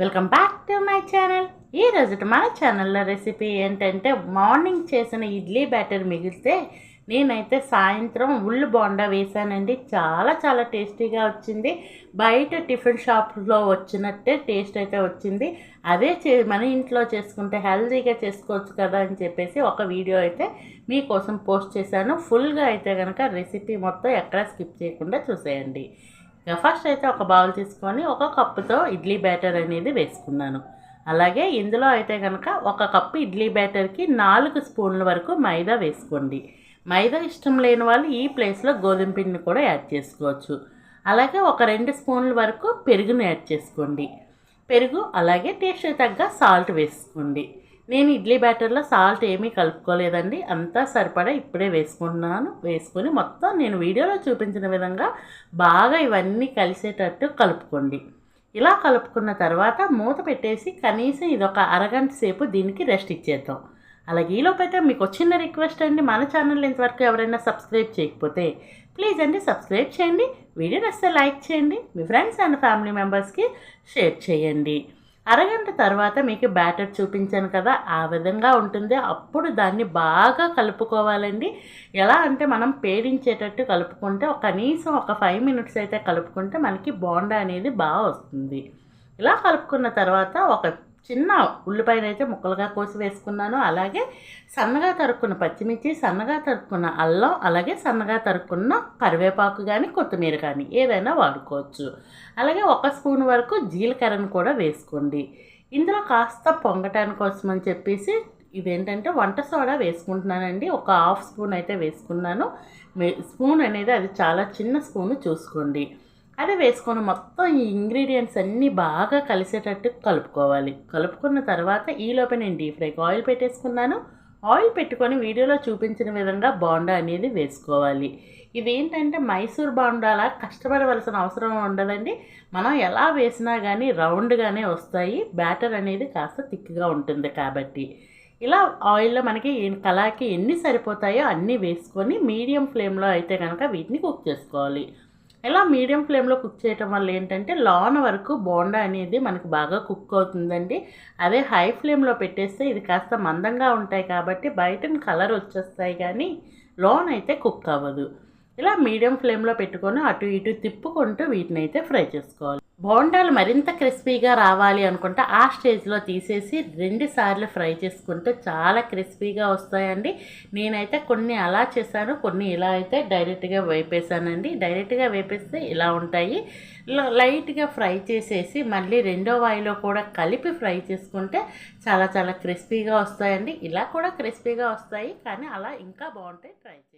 Welcome back to my channel. ఈ రోజు మన ఛానల్లో రెసిపీ ఏంటంటే మార్నింగ్ చేసిన ఇడ్లీ బ్యాటర్ మిగిలితే నేనైతే సాయంత్రం ఉల్లు బోండా వేసానండి. చాలా చాలా టేస్టీగా వచ్చింది. బయట టిఫిన్ షాప్లో వచ్చినట్టే టేస్ట్ అయితే వచ్చింది. అదే చే మన ఇంట్లో చేసుకుంటే హెల్తీగా చేసుకోవచ్చు కదా అని చెప్పేసి ఒక వీడియో అయితే మీకోసం పోస్ట్ చేశాను. ఫుల్గా అయితే కనుక రెసిపీ మొత్తం ఎక్కడ స్కిప్ చేయకుండా చూసేయండి. ఇక ఫస్ట్ అయితే ఒక బౌల్ తీసుకొని ఒక కప్పుతో ఇడ్లీ బ్యాటర్ అనేది వేసుకున్నాను. అలాగే ఇందులో అయితే కనుక ఒక కప్పు ఇడ్లీ బ్యాటర్కి నాలుగు స్పూన్ల వరకు మైదా వేసుకోండి. మైదా ఇష్టం లేని వాళ్ళు ఈ ప్లేస్లో గోధుమ పిండిని కూడా యాడ్ చేసుకోవచ్చు. అలాగే ఒక రెండు స్పూన్ల వరకు పెరుగును యాడ్ చేసుకోండి. పెరుగు అలాగే టేస్ట్ తగ్గ సాల్ట్ వేసుకోండి. నేను ఇడ్లీ బ్యాటర్లో సాల్ట్ ఏమీ కలుపుకోలేదండి. అంతా సరిపడా ఇప్పుడే వేసుకుంటున్నాను. వేసుకొని మొత్తం నేను వీడియోలో చూపించిన విధంగా బాగా ఇవన్నీ కలిసేటట్టు కలుపుకోండి. ఇలా కలుపుకున్న తర్వాత మూత పెట్టేసి కనీసం ఇది ఒక అరగంట సేపు దీనికి రెస్ట్ ఇచ్చేద్దాం. అలాగే ఈలోపైతే మీకు చిన్న రిక్వెస్ట్ అండి. మన ఛానల్ ఇంతవరకు ఎవరైనా సబ్స్క్రైబ్ చేయకపోతే ప్లీజ్ అండి సబ్స్క్రైబ్ చేయండి. వీడియో నచ్చితే లైక్ చేయండి. మీ ఫ్రెండ్స్ అండ్ ఫ్యామిలీ మెంబర్స్కి షేర్ చేయండి. అరగంట తర్వాత మీకు బ్యాటర్ చూపించాను కదా ఆ విధంగా ఉంటుంది. అప్పుడు దాన్ని బాగా కలుపుకోవాలండి. ఎలా అంటే మనం పేడించేటట్టు కలుపుకుంటే కనీసం ఒక ఫైవ్ మినిట్స్ అయితే కలుపుకుంటే మనకి బోండా అనేది బాగా వస్తుంది. ఇలా కలుపుకున్న తర్వాత ఒక చిన్న ఉల్లిపాయనైతే ముక్కలుగా కోసి వేసుకున్నాను. అలాగే సన్నగా తరుక్కున్న పచ్చిమిర్చి సన్నగా తరుక్కున్న అల్లం అలాగే సన్నగా తరుక్కున్న కరివేపాకు కానీ కొత్తిమీర కానీ ఏదైనా వాడుకోవచ్చు. అలాగే ఒక స్పూన్ వరకు జీలకర్రను కూడా వేసుకోండి. ఇందులో కాస్త పొంగటాని కోసం అని చెప్పేసి ఇదేంటంటే వంట సోడా వేసుకుంటున్నానండి. ఒక హాఫ్ స్పూన్ అయితే వేసుకున్నాను. స్పూన్ అనేది అది చాలా చిన్న స్పూన్ చూసుకోండి. అది వేసుకొని మొత్తం ఈ ఇంగ్రీడియంట్స్ అన్నీ బాగా కలిసేటట్టు కలుపుకోవాలి. కలుపుకున్న తర్వాత ఈలోపే నేను డీప్ ఫ్రైకి ఆయిల్ పెట్టేసుకున్నాను. ఆయిల్ పెట్టుకొని వీడియోలో చూపించిన విధంగా బోండా అనేది వేసుకోవాలి. ఇది ఏంటంటే మైసూర్ బాండాలా? కష్టపడవలసిన అవసరం ఉండదండి. మనం ఎలా వేసినా కానీ రౌండ్గానే వస్తాయి. బ్యాటర్ అనేది కాస్త థిక్గా ఉంటుంది కాబట్టి. ఇలా ఆయిల్లో మనకి కళాకి ఎన్ని సరిపోతాయో అన్నీ వేసుకొని మీడియం ఫ్లేమ్లో అయితే కనుక వీటిని కుక్ చేసుకోవాలి. ఇలా మీడియం ఫ్లేమ్లో కుక్ చేయటం వల్ల ఏంటంటే లోన వరకు బోండా అనేది మనకు బాగా కుక్ అవుతుందండి. అదే హై ఫ్లేమ్లో పెట్టేస్తే ఇది కాస్త మందంగా ఉంటాయి కాబట్టి బయటని కలర్ వచ్చేస్తాయి కానీ లోన్ అయితే కుక్ అవ్వదు. ఇలా మీడియం ఫ్లేమ్లో పెట్టుకొని అటు ఇటు తిప్పుకుంటూ వీటిని అయితే ఫ్రై చేసుకోవాలి. బోండాలు మరింత క్రిస్పీగా రావాలి అనుకుంటే ఆ స్టేజ్లో తీసేసి రెండు సార్లు ఫ్రై చేసుకుంటే చాలా క్రిస్పీగా వస్తాయండి. నేనైతే కొన్ని అలా చేశాను కొన్ని ఇలా అయితే డైరెక్ట్గా వేపేసానండి డైరెక్ట్గా వేపేస్తే ఇలా ఉంటాయి. ల- లైట్గా ఫ్రై చేసేసి మళ్ళీ రెండో వాయిలో కూడా కలిపి ఫ్రై చేసుకుంటే చాలా చాలా క్రిస్పీగా వస్తాయండి. ఇలా కూడా క్రిస్పీగా వస్తాయి కానీ అలా ఇంకా బాగుంటాయి ట్రై